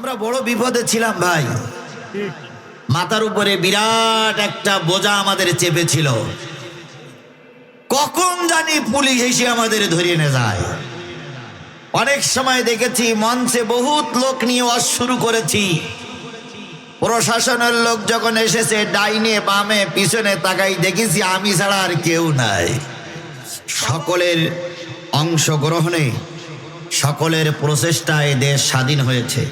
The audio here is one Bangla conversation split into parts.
আমরা বড় বিপদে ছিলাম ভাই। মাথার উপরে বিরাট একটা বোঝা আমাদের চেপেছিল। কখন জানি পুলিশ এসে আমাদের ধরিয়ে নিয়ে যায়। অনেক সময় দেখেছি, মঞ্চে বহুত লোক নিয়ে ওয়াজ শুরু করেছি। প্রশাসনের লোক যখন এসেছে, ডাইনে, বামে, পিছনে তাকাই দেখেছি, আমি ছাড়া আর কেউ নাই। সকলের অংশগ্রহণে, সকলের প্রচেষ্টায় দেশ স্বাধীন হয়েছে।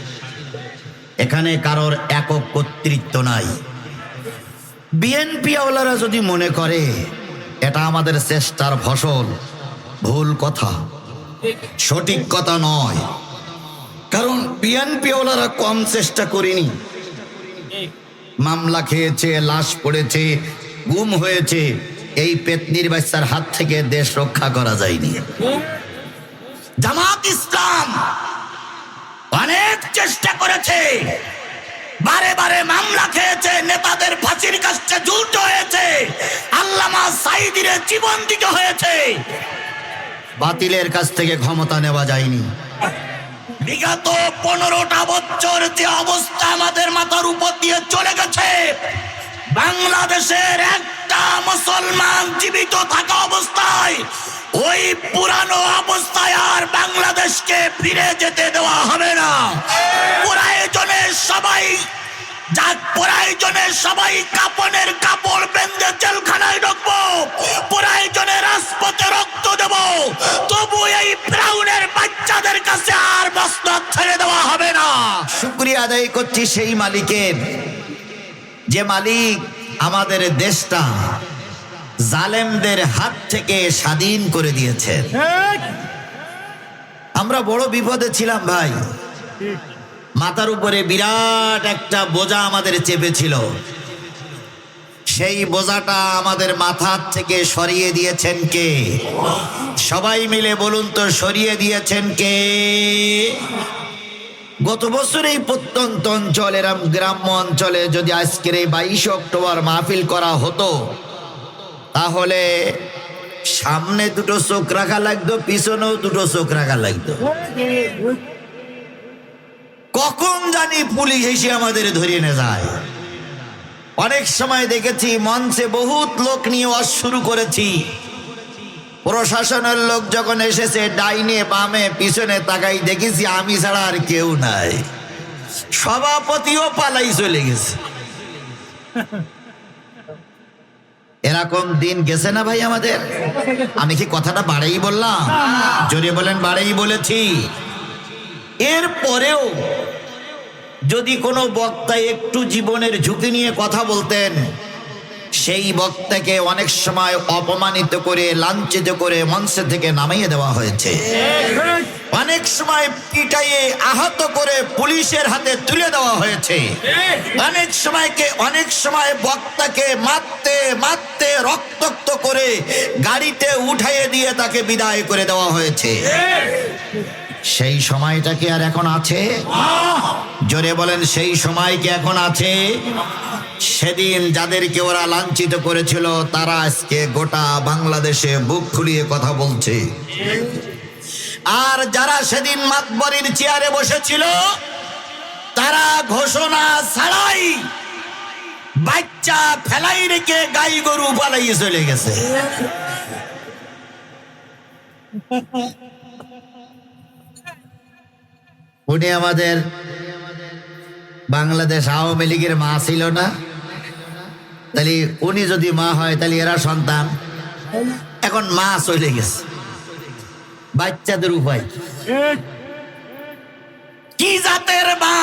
এখানে কারোর একক কর্তৃত্ব নাই। বিএনপি ওলারা যদি মনে করে, এটা আমাদের চেষ্টার ফসল, ভুল কথা, সঠিক কথা নয়। কারণ বিএনপি ওলারা কম চেষ্টা করিনি। মামলা খেয়েছে, লাশ পড়েছে, গুম হয়েছে, এই পেতনির বাচ্চার হাত থেকে দেশ রক্ষা করা যায়নি। জামাত ইসলাম অনেক চেষ্টা করেছে। বারে বারে মামলা খেয়েছে নেতাদের ফাঁসির কাছে ঝুলতে হয়েছে আল্লামা সাইদিরে জীবন দিতে হয়েছে। বাতিলের কাছ থেকে ক্ষমতা নেওয়া যায়নি। বিগত পনেরোটা বছর যে অবস্থা আমাদের মাথার উপর দিয়ে চলে গেছে বাংলাদেশের একটা মুসলমান জীবিত থাকা অবস্থায় ওই পুরানো আর বাংলাদেশকে ফিরে যেতে দেওয়া হবে না। প্রয়োজনে সবাই যাক প্রয়োজনে সবাই কাপনের কাপড় বেঁধে জেলখানায় ঢুকবো। প্রয়োজনে রাজপথে রক্ত দেব। তবু এই ব্রাউনের বাচ্চাদের কাছে আর মসনদ ছেড়ে দেওয়া হবে না। শুক্রিয়া আদায় করছি সেই মালিকের। যে মালিক আমাদের দেশটা জালেমদের হাত থেকে স্বাধীন করে দিয়েছেন। আমরা বড় বিপদে ছিলাম ভাই। মাথার উপরে বিরাট একটা বোঝা আমাদের চেপেছিল। সেই বোঝাটা আমাদের মাথার থেকে সরিয়ে দিয়েছেন কে? সবাই মিলে বলুন তো, সরিয়ে দিয়েছেন কে? গত বছর এই প্রত্যন্ত অঞ্চল এরম গ্রাম্য অঞ্চলে যদি আজকের এই বাইশে অক্টোবর মাহফিল করা হতো, তাহলে সামনে দুটো চোখ রাখা লাগতো, পিছনেও দুটো চোখ রাখা লাগতো। কখন জানি পুলিশ এসে আমাদের ধরিয়ে নিয়ে যায়। অনেক সময় দেখেছি, মঞ্চে বহুত লোক নিয়ে ওয়াজ শুরু করেছি। প্রশাসনের লোক যখন এসেছে, ডাইনে, বামে, পিছনে তাকাই দেখেছি, আমি ছাড়া আর কেউ নাই। সভাপতিও পালাই চলে গেছে। এরকম দিন গেছে না ভাই আমাদের? আমি কি কথাটা বাড়েই বললাম? জোরে বলেন বাড়েই বলেছি। এর পরেও যদি কোনো বক্তা একটু জীবনের ঝুঁকি নিয়ে কথা বলতেন সেই বক্তাকে অনেক সময় অপমানিত করে লাঞ্ছিত করে মঞ্চে থেকে নামিয়ে দেওয়া হয়েছে। অনেক সময় পিটাইয়ে আহত করে পুলিশের হাতে তুলে দেওয়া হয়েছে। অনেক সময়কে অনেক সময় বক্তাকে মারতে মারতে রক্তাক্ত করে গাড়িতে উঠাইয়ে দিয়ে তাকে বিদায় করে দেওয়া হয়েছে। সেই সময়টা কি আর এখন আছে? জোরে বলেন সেই সময় কি এখন আছে? সেদিন যাদেরকে ওরা লাঞ্ছিত করেছিল, তারা আজকে গোটা বাংলাদেশে বুক খুলিয়ে কথা বলছে। আর যারা সেদিন মাতবরির চেয়ারে বসেছিল, তারা ঘোষণা ছাড়াই বাচ্চা ফেলাই রেখে গাই গরু পালাইয়ে চলে গেছে। উনি আমাদের বাংলাদেশ আওয়ামী লীগের মা ছিল না। তাহলে উনি যদি মা হয়, তাহলে এরা সন্তান। এখন মা চলে গেছে। বাচ্চাদের উপায় কি? জাতের মা?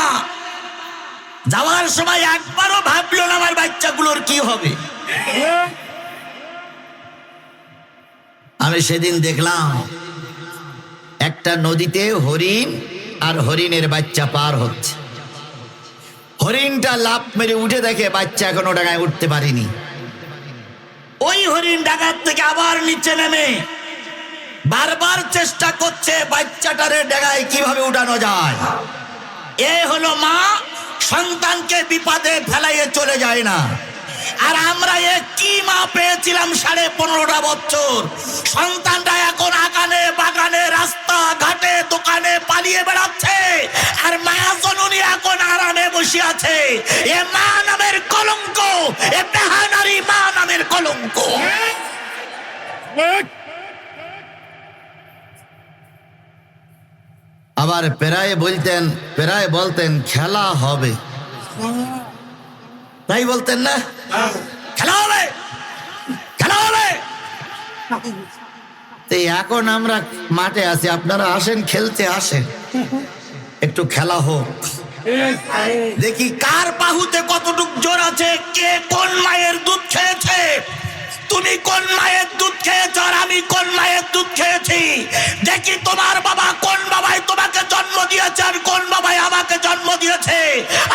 যাওয়ার সময় একবারও ভাবলো না আমার বাচ্চাগুলোর কি হবে। আমি সেদিন দেখলাম, একটা নদীতে হরিণ আর হরিণের বাচ্চা পার হচ্ছে। হরিণটা লাভ মেরে উঠে দেখে বাচ্চা এখনও ডাঙায় উঠতে পারিনি। ওই হরিণ ডাঙার থেকে আবার নিচে নেমে। বারবার চেষ্টা করছে বাচ্চাটারে ডাঙায় কীভাবে উঠানো যায়। এ হলো মা, সন্তানকে বিপদে ফেলাইয়ে চলে যায় না। আর আমরা এ কি মা পেয়েছিলাম সাড়ে পনেরোটা বছর? সন্তানটা এখন বসে আছে? এ মা নামের কলঙ্ক এ বেহানারি মা নামের কলঙ্ক। আবার প্রায় বলতেন প্রায় বলতেন খেলা হবে। তাই বলতেন না? খেলা হবে খেলা হবে। তো এখন আমরা মাঠে আছি আপনারা আসেন খেলতে আসেন। একটু খেলা হোক। দেখি কার বাহুতে কতটুক জোর আছে? কে কোন মায়ের দুধ খেয়েছে? তুমি কোন মায়ের দুধ খেয়েছ আর আমি কোন মায়ের দুধ খেয়েছি? দেখি তোমার বাবা কোন বাবাই তোমাকে জন্ম দিয়েছে আর কোন বাবাই আমাকে জন্ম দিয়েছে?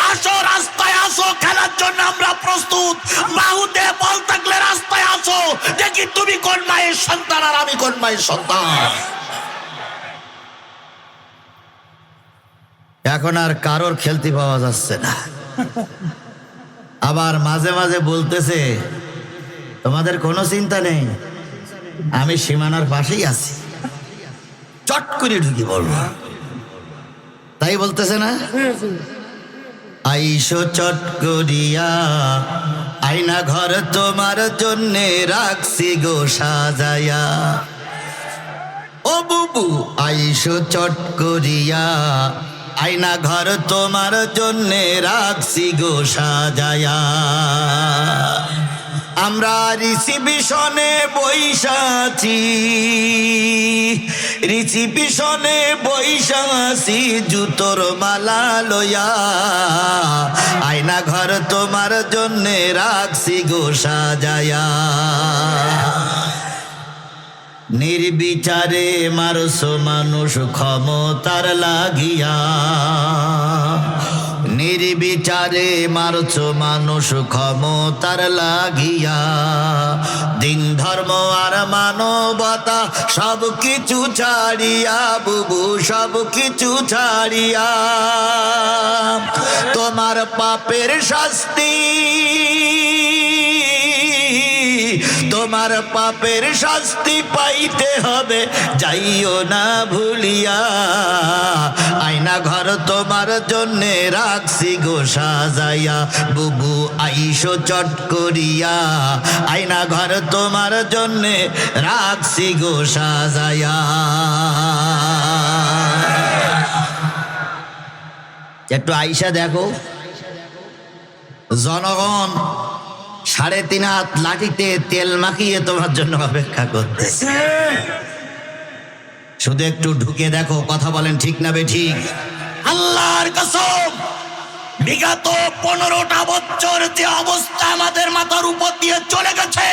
আসো, রাস্তায় আসো, খেলার জন্য আমরা প্রস্তুত। বাহুতে বল থাকলে রাস্তায় আসো। দেখি তুমি কোন মায়ের সন্তান আর আমি কোন মায়ের সন্তান। এখন আর কারোর খেলতে পাওয়া যাচ্ছে না। আবার মাঝে মাঝে বলতেছে, তোমাদের কোনো চিন্তা নেই, আমি সীমানার পাশেই আছি। চট করে ঢুকি বলব তাই বলতেছে না? আইসো চট করিয়া, আয়না ঘর তোমার জন্যে রাখছি গো সাজায়া। ও বুবু, আইসো চট করিয়া আয়না ঘর তোমার জন্যে রাখছি গো সাজায়া। আমরা রিসিবিশনে বৈশাছি রিসিবিশনে বৈশাছি জুতোর মালা লয়া আয়না ঘর তোমার জন্যে রাখছি গো সাজায়া। নির্বিচারে মারস মানুষ ক্ষমতার লাগিয়া। নির্বিচারে মারছ মানুষ ক্ষমতার লাগিয়া। দিন ধর্ম আর মানবতা সব কিছু ছাড়িয়া, বুবু সব কিছু ছাড়িয়া। তোমার পাপের শাস্তি তোমার পাপের শাস্তি পাইতে হবে, যাইও না ভুলিয়া। আয়না ঘর তোমার জন্যে রাখছি গো সাজাইয়া, বুবু আইসো চট করিয়া। আয়না ঘর তোমার জন্যে রাখছি গো সাজাইয়া। একটু আইসা দেখো। জনগণ সাড়ে তিন হাত লাঠিতে তেল মাখিয়ে তোমার জন্য অপেক্ষা করতেছে শুধু একটু ঢুকে দেখো, কথা বলেন ঠিক না বে ঠিক? আল্লাহর কসম, বিগত পনেরোটা বছর যে অবস্থা আমাদের মাথার উপর দিয়ে চলে গেছে,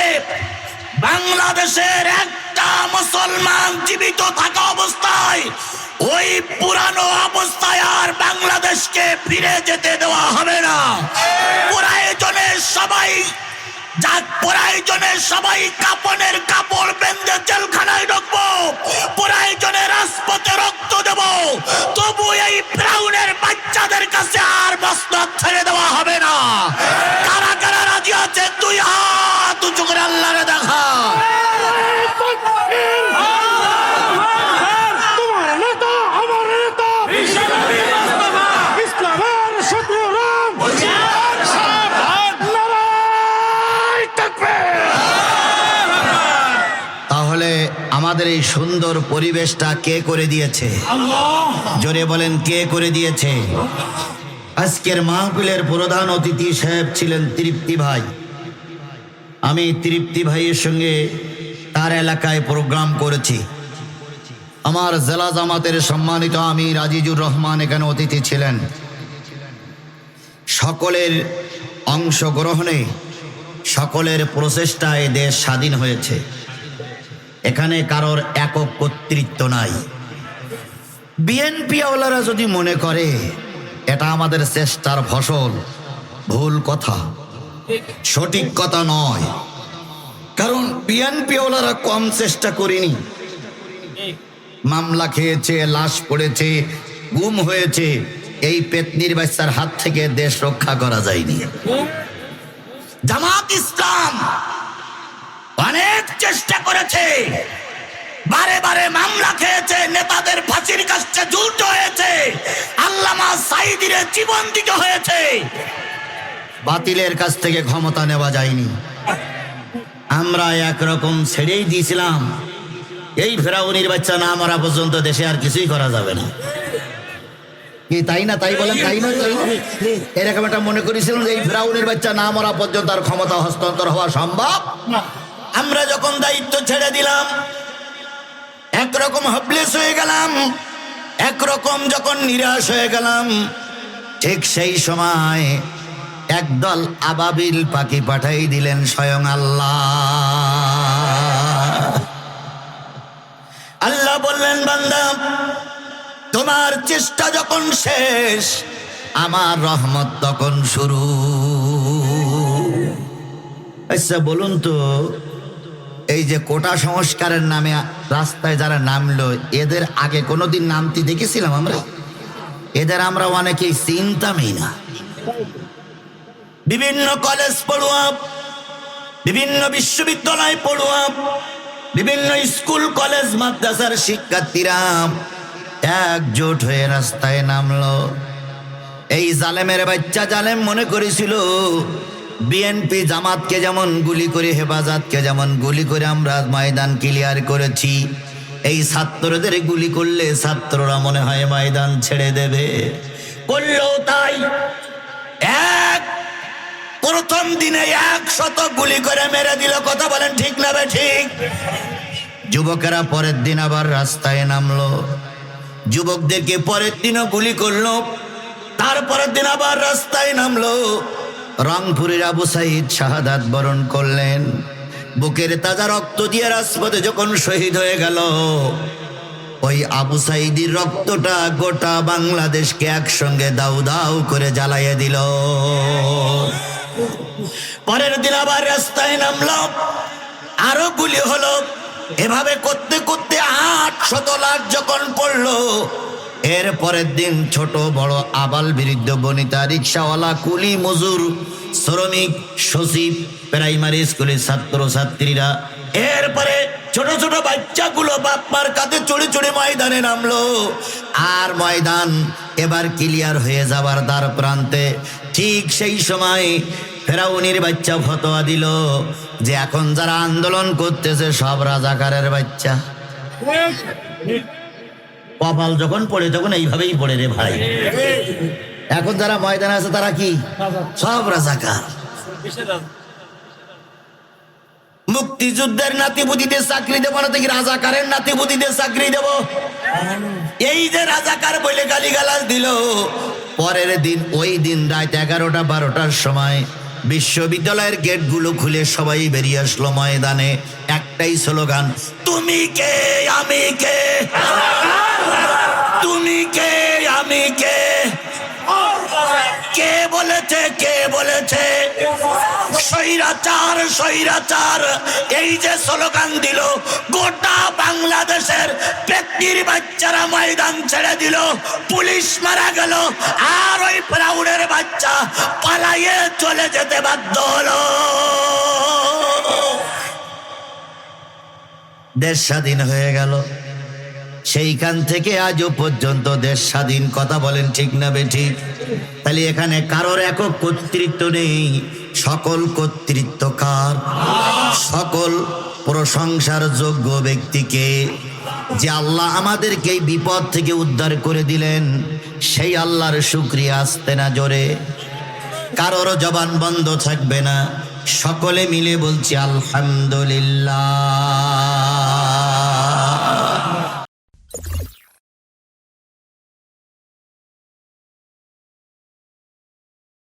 বাংলাদেশের একটা মুসলমান জীবিত থাকা অবস্থায়, ওই পুরানো অবস্থায় আর বাংলাদেশকে ফিরে যেতে দেওয়া হবে না। প্রয়োজনে সবাই যাক প্রয়োজনে সবাই কাপনের কাপড় বেঁধে জেলখানায় ঢুকবো। প্রয়োজনে রাজপথে রক্ত দেব। তবু এই ফ্রাউনের বাচ্চাদের কাছে এই সুন্দর পরিবেশটা কে করে দিয়েছে? জোরে বলেন কে করে দিয়েছে? আজকের মাহফিলের প্রধান অতিথি সাহেব ছিলেন তৃপ্তি ভাই। আমি তৃপ্তি ভাইয়ের সঙ্গে তার এলাকায় প্রোগ্রাম করেছি। আমার জেলা জামাতের সম্মানিত আমি রাজিজুর রহমান এখানে অতিথি ছিলেন। সকলের অংশগ্রহণে সকলের প্রচেষ্টায় দেশ স্বাধীন হয়েছে। এখানে কারোর একক কর্তৃত্ব নাই। বিএনপি ওলারা যদি মনে করে, এটা আমাদের চেষ্টার ফসল, ভুল কথা, সঠিক কথা নয়। কারণ বিএনপি ওলারা কম চেষ্টা করিনি। মামলা খেয়েছে, লাশ পড়েছে, গুম হয়েছে, এই পেতনির বাচ্চার হাত থেকে দেশ রক্ষা করা যায়নি। জামাত ইসলাম অনেক চেষ্টা করেছে। বারে বারে মামলা খেয়েছে, নেতাদের ফাঁসির কাছে ঝুলতে হয়েছে। আল্লামা সাইদিরে জীবন দিতে হয়েছে। বাতিলের কাছ থেকে ক্ষমতা নেওয়া যায়নি। আমরা একরকম ছেড়েই দিয়েছিলাম। এই ফেরাউনির বাচ্চা না মরা পর্যন্ত দেশে আর কিছুই করা যাবে না। কি, তাই না? তাই বলেন, তাই না? তাই এরকম একটা মনে করেছিলাম যে এই ফেরাউনের বাচ্চা না মরা পর্যন্ত আর ক্ষমতা হস্তান্তর হওয়া সম্ভব? আমরা যখন দায়িত্ব ছেড়ে দিলাম একরকম হবলেস হয়ে গেলাম একরকম যখন নিরাশ হয়ে গেলাম, ঠিক সেই সময় একদল আবাবিল পাখি পাঠাই দিলেন স্বয়ং আল্লাহ। আল্লাহ বললেন, বান্দা, তোমার চেষ্টা যখন শেষ, আমার রহমত তখন শুরু। আচ্ছা বলুন তো এই যে কোটা সংস্কারের নামে রাস্তায় যারা নামলো, এদের আগে কোনোদিন নামতে দেখেছিলাম আমরা? এদের আমরা অনেকেই চিন্তামই না। বিভিন্ন কলেজ পড়ুয়া বিভিন্ন বিশ্ববিদ্যালয় পড়ুয়া বিভিন্ন স্কুল, কলেজ, মাদ্রাসার শিক্ষার্থীরা একজোট হয়ে রাস্তায় নামলো। এই জালেমের বাচ্চা জালেম মনে করেছিল বিএনপি জামাতকে যেমন গুলি করে হেফাজতকে যেমন গুলি করে আমরা ময়দান ক্লিয়ার করেছি, এই ছাত্রদের গুলি করলে ছাত্ররা মনে হয় ময়দান ছেড়ে দেবে। করলেও তাই, এক, প্রথম দিনে এক শত গুলি করে মেরে দিল, কথা বলেন ঠিক না বে ঠিক? যুবকেরা পরের দিন আবার রাস্তায় নামলো। যুবকদেরকে পরের দিনও গুলি করল, তারপরের দিন আবার রাস্তায় নামলো। রংপুরের আবু সাইদ শাহাদাত বরণ করলেন। বুকের তাজা রক্ত দিয়ে রাজপথে যখন শহীদ হয়ে গেল, ওই আবু সাইদির রক্তটা গোটা বাংলাদেশকে একসঙ্গে দাউ দাউ করে জ্বালাইয়ে দিল। পরের দিন আবার রাস্তায় নামলো। আরও গুলি হলো। এভাবে করতে করতে আট শত লাখ যখন পড়ল এর পরের দিন ছোট বড় আবাল বিরুদ্ধ বনিতা রিক্সাওয়ালা কুলি মজুর, শ্রমিক, সচিব, প্রাইমারি স্কুলের ছাত্র ছাত্রীরা এরপরে ছোট ছোট বাচ্চাগুলো বাপমার কাঁধে চড়ে চড়ে ময়দানে নামলো। আর ময়দান এবার ক্লিয়ার হয়ে যাবার দ্বার প্রান্তে ঠিক সেই সময় ফেরাউনির বাচ্চা ফতোয়া দিল যে এখন যারা আন্দোলন করতেছে সব রাজাকারের বাচ্চা। কপাল যখন পড়ে, তখন এইভাবেই পড়ে রে ভাই। এখন যারা ময়দানে আছে, তারা কি? সব রাজাকার। মুক্তিযুদ্ধের নাতিপুতিদের চাকরি দেবো না, দেখি রাজাকারের নাতিপুতিদের চাকরি দেব। এই যে রাজাকার বলে গালিগালাজ দিল, পরের দিন, ওই দিন রাত এগারোটা, বারোটার সময় বিশ্ববিদ্যালয়ের গেটগুলো খুলে সবাই বেরিয়ে আসলো ময়দানে। একটাই স্লোগান, তুমি কে, আমি কে? তুমি কে, আমি কে? কে বলেছে কে বলেছে? স্বৈরাচার স্বৈরাচার এই যে স্লোগান দিল, গোটা বাংলাদেশের ব্যক্তির বাচ্চারা ময়দান ছেড়ে দিল। পুলিশ মারা গেল। আর ওই প্রাউডের বাচ্চা পালাইয়ে চলে যেতে বাধ্য হলো। দেশ স্বাধীন হয়ে গেল। সেইখান থেকে আজও পর্যন্ত দেশ স্বাধীন। কথা বলেন ঠিক না বেঠিক তাহলে এখানে কারোর একক কর্তৃত্ব নেই। সকল কর্তৃত্ব কার? প্রশংসার যোগ্য ব্যক্তিকে যে আল্লাহ আমাদেরকে এই বিপদ থেকে উদ্ধার করে দিলেন, সেই আল্লাহর শুক্রিয়া আসতে না জোরে। কারোর জবান বন্ধ থাকবে না। সকলে মিলে বলছি, আলহামদুলিল্লাহ।